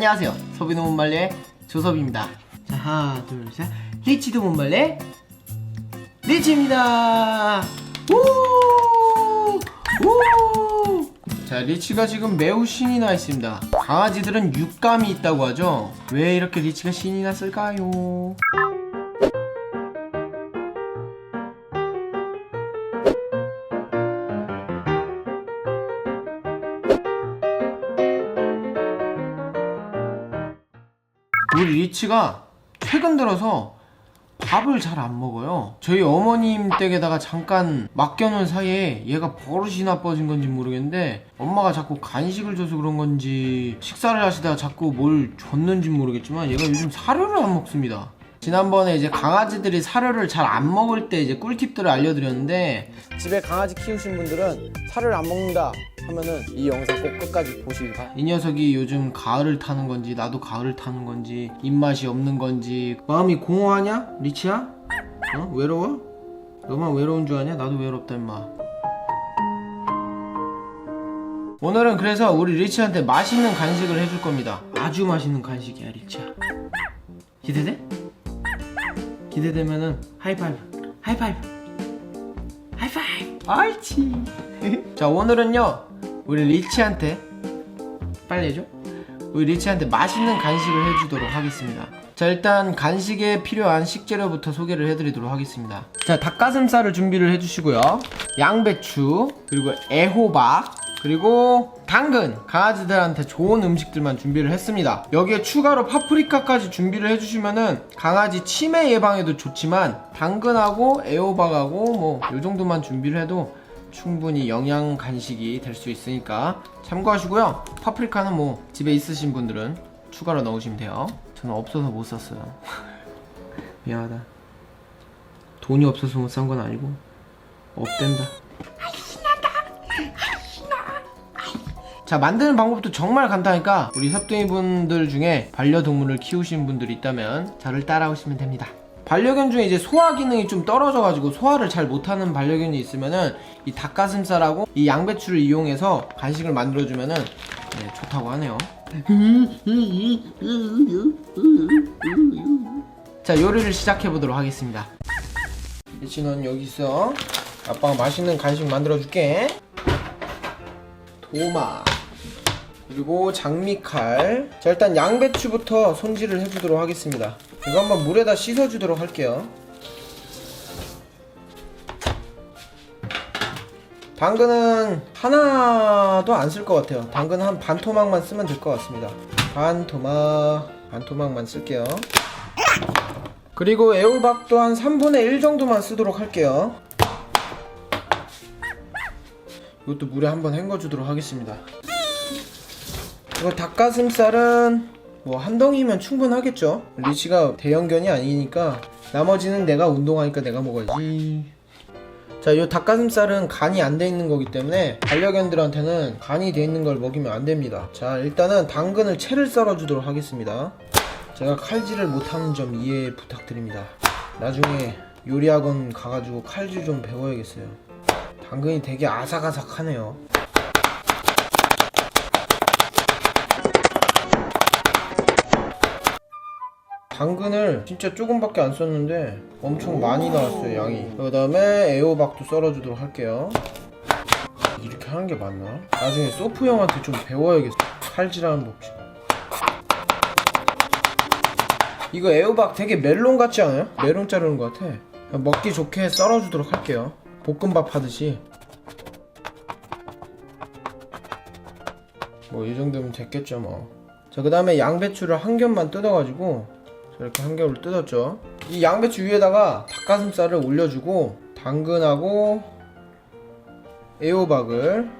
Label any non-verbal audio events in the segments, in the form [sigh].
안녕하세요. 소비노 못말레 조섭입니다. 자, 하나, 둘, 셋. 리치도 못말레 리치입니다. 우! 우! 자, 리치가 지금 매우 신이 나 있습니다. 강아지들은 육감이 있다고 하죠. 왜 이렇게 리치가 신이 났을까요? 리치가 최근 들어서 밥을 잘 안 먹어요. 저희 어머님 댁에다가 잠깐 맡겨놓은 사이에 얘가 버릇이 나빠진 건지 모르겠는데 엄마가 자꾸 간식을 줘서 그런 건지 식사를 하시다가 자꾸 뭘 줬는지 모르겠지만 얘가 요즘 사료를 안 먹습니다. 지난번에 이제 강아지들이 사료를 잘 안 먹을 때 이제 꿀팁들을 알려드렸는데 집에 강아지 키우신 분들은 사료를 안 먹는다 하면은 이 영상 꼭 끝까지 보시길 바랍니다. 이 녀석이 요즘 가을을 타는 건지 나도 가을을 타는 건지 입맛이 없는 건지 마음이 공허하냐 리치야? 어 외로워? 너만 외로운 줄 아냐? 나도 외롭다 임마. 오늘은 그래서 우리 리치한테 맛있는 간식을 해줄 겁니다. 아주 맛있는 간식이야 리치야. 기대돼? 기대되면은 하이파이브 하이파이브 하이파이브 아이치 [laughs] 자 오늘은요 우리 리치한테 빨리 해줘? 우리 리치한테 맛있는 간식을 해주도록 하겠습니다. 자 일단 간식에 필요한 식재료부터 소개를 해드리도록 하겠습니다. 자 닭가슴살을 준비를 해주시고요. 양배추 그리고 애호박 그리고 당근. 강아지들한테 좋은 음식들만 준비를 했습니다. 여기에 추가로 파프리카까지 준비를 해주시면은 강아지 치매 예방에도 좋지만 당근하고 애호박하고 뭐 요 정도만 준비를 해도 충분히 영양 간식이 될 수 있으니까 참고하시고요. 파프리카는 뭐 집에 있으신 분들은 추가로 넣으시면 돼요. 저는 없어서 못 샀어요. [laughs] 미안하다. 돈이 없어서 못 산 건 아니고 없댄다. 자 만드는 방법도 정말 간단하니까 우리 섭등이 분들 중에 반려동물을 키우신 분들이 있다면 저를 따라오시면 됩니다 반려견 중에 이제 소화 기능이 좀 떨어져가지고 소화를 잘 못하는 반려견이 있으면은 이 닭가슴살하고 이 양배추를 이용해서 간식을 만들어주면은 네, 좋다고 하네요. 자 요리를 시작해 보도록 하겠습니다. 이친원 여기 있어. 아빠가 맛있는 간식 만들어줄게. 도마 그리고 장미칼. 자 일단 양배추부터 손질을 해주도록 하겠습니다 이거 한번 물에다 씻어주도록 할게요. 당근은 하나도 안 쓸 것 같아요. 당근 한 반 토막만 쓰면 될 것 같습니다. 반 토막 반 토막만 쓸게요. 그리고 애호박도 한 3분의 1 정도만 쓰도록 할게요. 이것도 물에 한번 헹궈주도록 하겠습니다. 이거 닭가슴살은 뭐 한 덩이면 충분하겠죠 리치가 대형견이 아니니까 나머지는 내가 운동하니까 내가 먹어야지 자, 이 닭가슴살은 간이 안 돼 있는 거기 때문에 반려견들한테는 간이 돼 있는 걸 먹이면 안 됩니다. 자, 일단은 당근을 채를 썰어 주도록 하겠습니다. 제가 칼질을 못하는 점 이해 부탁드립니다. 나중에 요리학원 가가지고 칼질 좀 배워야겠어요. 당근이 되게 아삭아삭하네요. 당근을 진짜 조금밖에 안 썼는데 엄청 많이 나왔어요 양이. 그 다음에 애호박도 썰어주도록 할게요. 이렇게 하는 게 맞나? 나중에 소프 형한테 좀 배워야겠어. 칼질하는 법칙. 이거 애호박 되게 멜론 같지 않아요? 멜론 자르는 것 같아. 먹기 좋게 썰어주도록 할게요. 볶음밥 하듯이. 뭐 이 정도면 됐겠죠 뭐 자 그 다음에 양배추를 한 겹만 뜯어가지고 이렇게 한 겹을 뜯었죠. 이 양배추 위에다가 닭가슴살을 올려주고 당근하고 애호박을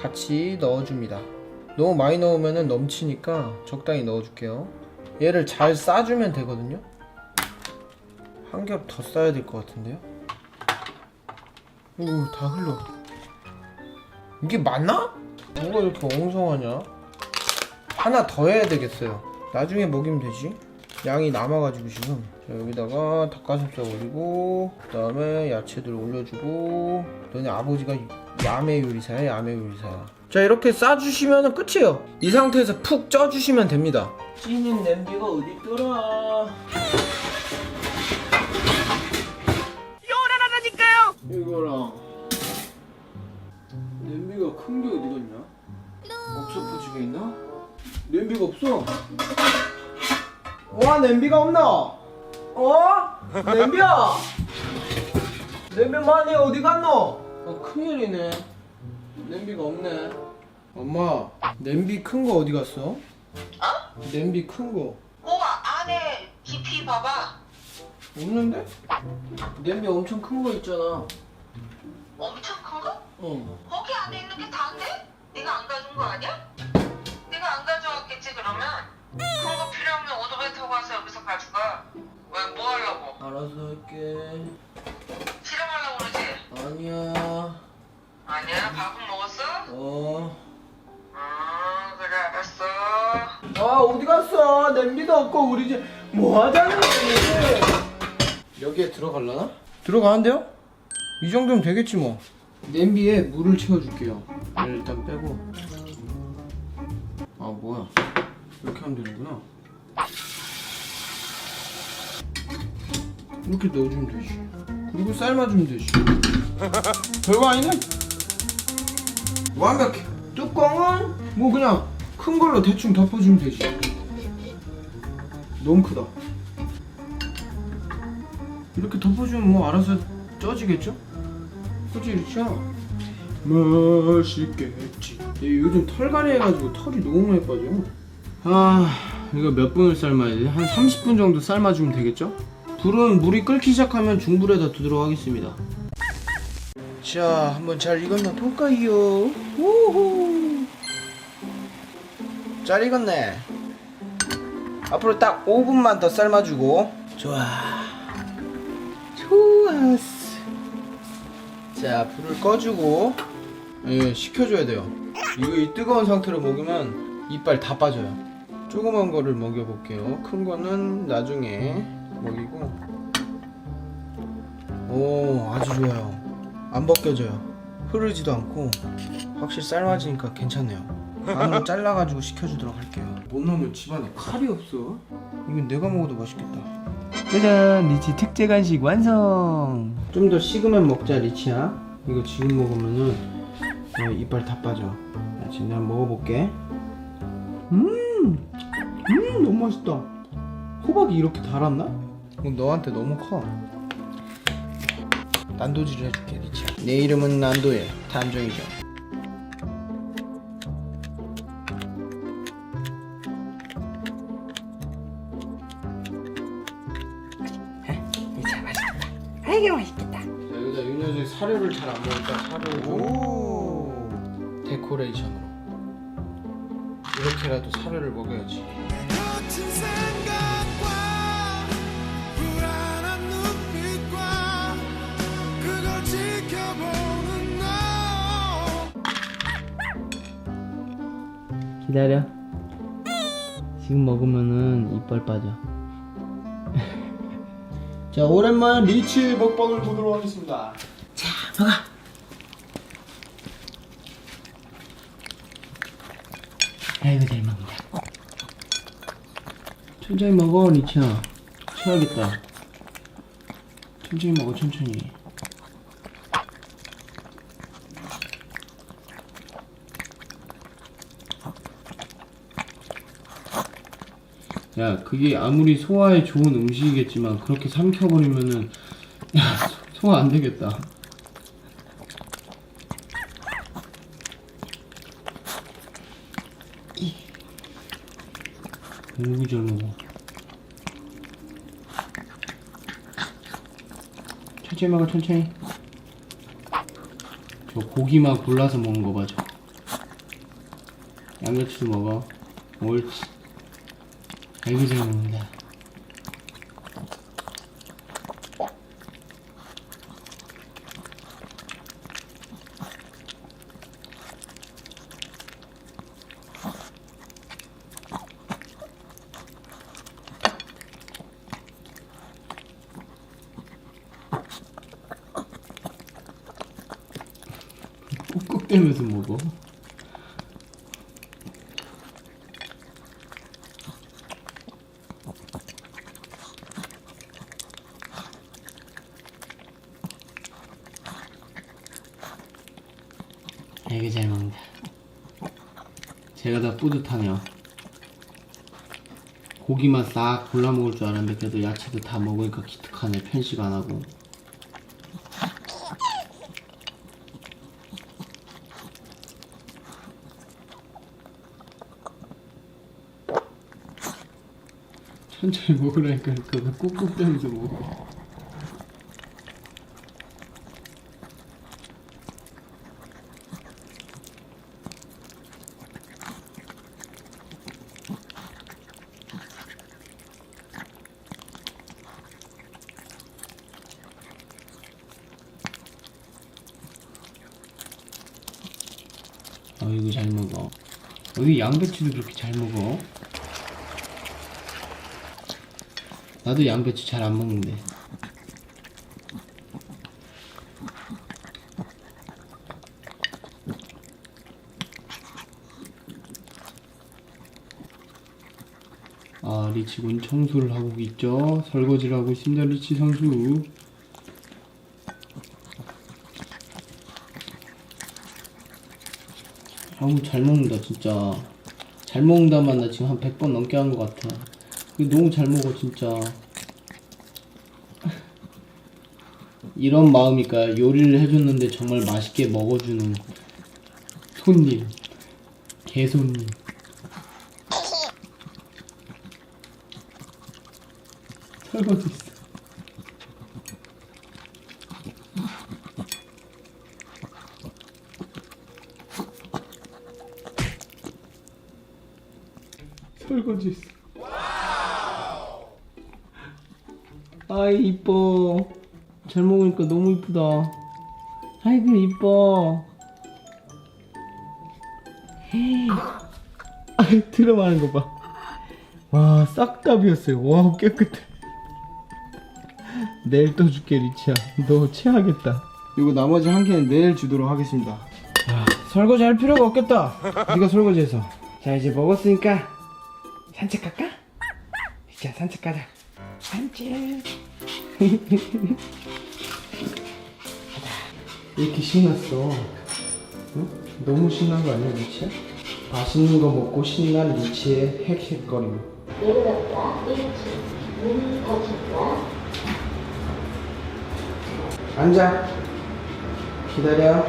같이 넣어줍니다. 너무 많이 넣으면 넘치니까 적당히 넣어줄게요. 얘를 잘 싸주면 되거든요. 한 겹 더 싸야 될 것 같은데요. 오, 다 흘러. 이게 맞나? 뭐가 이렇게 엉성하냐? 하나 더 해야 되겠어요. 나중에 먹이면 되지. 양이 남아가지고 지금. 자, 여기다가 닭가슴살 올리고 그 다음에 야채들 올려주고 너네 아버지가 야매 요리사야 야매 요리사. 자자 이렇게 싸주시면 끝이에요. 이 상태에서 푹 쪄주시면 됩니다. 찌는 냄비가 어디 있더라? 요란하다니까요! 이거랑 냄비가 큰 게 어디 갔냐? 없어 포집에 있나? 냄비가 없어 와 냄비가 없나? 어? 냄비야 냄비 많이 어디 갔노? 어, 큰일이네 냄비가 없네 엄마 냄비 큰 거 어디 갔어? 어? 냄비 큰거 어 안에 깊이 봐봐 없는데? 냄비 엄청 큰 거 있잖아 엄청 큰 거? 어 거기 안에 있는 게 다인데? 내가 안 가져온 거 아니야? 내가 안 가져왔겠지 그러면 큰거 필요하면 오토바이 타고 와서 여기서 가져가 왜 뭐 하려고? 알아서 할게 실험하려고 그러지? 아니야 아니야 밥은 먹었어? 어 아 그래 알았어 아 어디 갔어? 냄비도 없고 우리 집 뭐 하자는 거지? 여기에 들어갈라나? 들어가는데요? 이 정도면 되겠지 뭐. 냄비에 물을 채워줄게요. 일단 빼고. 아 뭐야? 이렇게 하면 되는구나. 이렇게 넣어주면 되지. 그리고 삶아주면 되지. 별거 아니네? 완벽해. 뚜껑은 뭐 그냥 큰 걸로 대충 덮어주면 되지. 너무 크다. 이렇게 덮어주면 뭐 알아서 쪄지겠죠? 그치 리치야? 맛있겠지. 얘 요즘 털갈이 해가지고 털이 너무 많이 빠져. 아 이거 몇 분을 삶아야 돼? 한 30분 정도 삶아주면 되겠죠? 불은 물이 끓기 시작하면 중불에다 두도록 하겠습니다. 자 한번 잘 익었나 볼까요? 우후. 잘 익었네. 앞으로 딱 5분만 더 삶아주고 좋아 좋았어 자 불을 꺼주고 예 식혀줘야 돼요 이거 이 뜨거운 상태로 먹으면 이빨 다 빠져요 조그만 거를 먹여 볼게요. 큰 거는 나중에 먹이고. 오 아주 좋아요. 안 벗겨져요. 흐르지도 않고 확실히 삶아지니까 괜찮네요. 반으로 [laughs] 잘라가지고 식혀주도록 할게요. 못 넣으면 집안에 칼이 없어? 이건 내가 먹어도 맛있겠다. 짜잔 리치 특제 간식 완성! 좀 더 식으면 먹자 리치야. 이거 지금 먹으면은 어, 이빨 다 빠져. 자, 지금 내가 먹어볼게. 음, 음 너무 맛있다. 호박이 이렇게 달았나? 이거 너한테 너무 커. 난도질을 해줄게 리치야 내 이름은 난도예 탐정이죠. 아이고 맛있겠다. 자, 여기다 이 녀석이 사료를 잘 안 먹으니까 사료를 좀 데코레이션으로 이렇게라도 사료를 먹여야지 기다려. 지금 먹으면은 이빨 빠져. 자 오랜만에 리치 먹방을 보도록 하겠습니다 아이고 잘 먹는다. 천천히 먹어 리치야. 쉬어야겠다. 천천히 먹어 천천히. 야 그게 아무리 소화에 좋은 음식이겠지만 그렇게 삼켜버리면은 야 소- 소화 안 되겠다 너무 잘 먹어 천천히 먹어 천천히 저 고기만 골라서 먹는 거 봐, 저. 양배추도 먹어. 옳지. 아이고, 잘 먹는다. 이러면서 먹어. 되게 잘 먹는다. 제가 다 뿌듯하네요. 고기만 싹 골라 먹을 줄 알았는데 그래도 야채도 다 먹으니까 기특하네 편식 안 하고. 천천히 먹으라니까 그거 꾹꾹 대면서 먹어. 어이구 잘 먹어. 어이 양배추도 그렇게 잘 먹어. 나도 양배추 잘 안 먹는데. 아 리치군 청소를 하고 있죠. 설거지를 하고 있습니다. 리치 선수. 아우 잘 먹는다 진짜 잘 먹는다만 나 지금 한 100번 넘게 한 것 같아 그 너무 잘 먹어 진짜. 이런 마음일까 요리를 해줬는데 정말 맛있게 먹어주는 손님 개손님. 설거지 있어. 설거지 있어. 아이 이뻐. 잘 먹으니까 너무 이쁘다. 아이고 이뻐. [laughs] 아 들어가는 거 봐. 와 싹 다 비었어요. 와 깨끗해. 내일 또 줄게 리치야. 너 체하겠다. 이거 나머지 한 개는 내일 주도록 하겠습니다. 야, 설거지 할 필요가 없겠다. 네가 설거지해서. 자, 이제 먹었으니까 산책 갈까? 자, 산책 가자. 산책. 왜 [laughs] 이렇게 신났어? 응? 너무 신난 거 아니야, 리치야? 맛있는 거 먹고 신난 리치의 헥헥거림. 앉아. 기다려.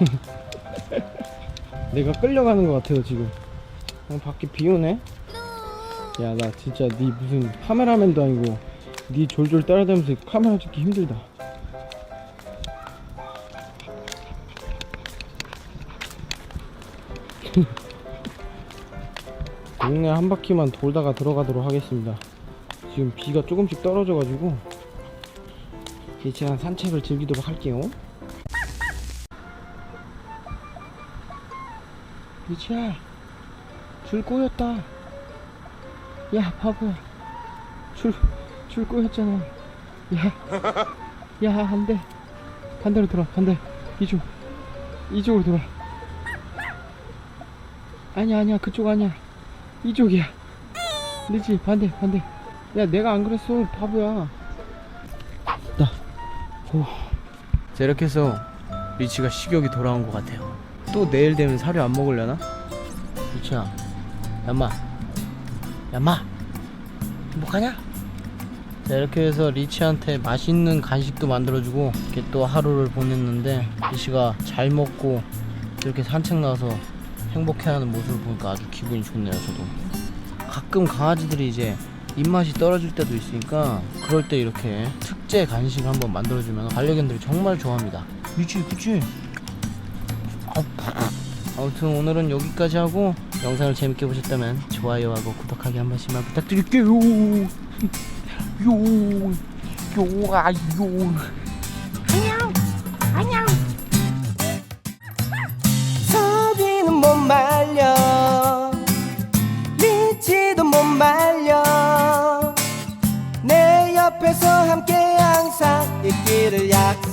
[laughs] 내가 끌려가는 것 같아요 지금 어, 밖에 비 오네 야 나 진짜 네 무슨 카메라맨도 아니고 네 졸졸 따라다니면서 카메라 찍기 힘들다. [laughs] 동네 한 바퀴만 돌다가 들어가도록 하겠습니다. 지금 비가 조금씩 떨어져가지고 제가 산책을 즐기도록 할게요. 미치야 줄 꼬였다 야 바보야 줄, 줄 꼬였잖아. [laughs] 야 야 안돼. 반대로 돌아 반대. 이쪽. 이쪽으로 돌아. 아니야 아니야. 그쪽 아니야. 이쪽이야. 리치 반대 반대. 야 내가 안 그랬어. 바보야. 나. 오. 자 이렇게 해서 리치가 식욕이 돌아온 것 같아요. 또 내일 되면 사료 안 먹으려나? 리치야 야마 야마 행복하냐? 자 이렇게 해서 리치한테 맛있는 간식도 만들어주고 이렇게 또 하루를 보냈는데 리치가 잘 먹고 이렇게 산책 나서 행복해하는 모습을 보니까 아주 기분이 좋네요 저도 가끔 강아지들이 이제 입맛이 떨어질 때도 있으니까 그럴 때 이렇게 특제 간식을 한번 만들어주면 반려견들이 정말 좋아합니다 리치 그치? 아무튼 오늘은 여기까지 하고 영상을 재밌게 보셨다면 좋아요하고 구독하기 한 번씩만 부탁드릴게요. 요, 요, 아, 요. 안녕, 안녕. 서비는 못 말려, 리치도 못 말려. 내 옆에서 함께 항상 있기를 약속.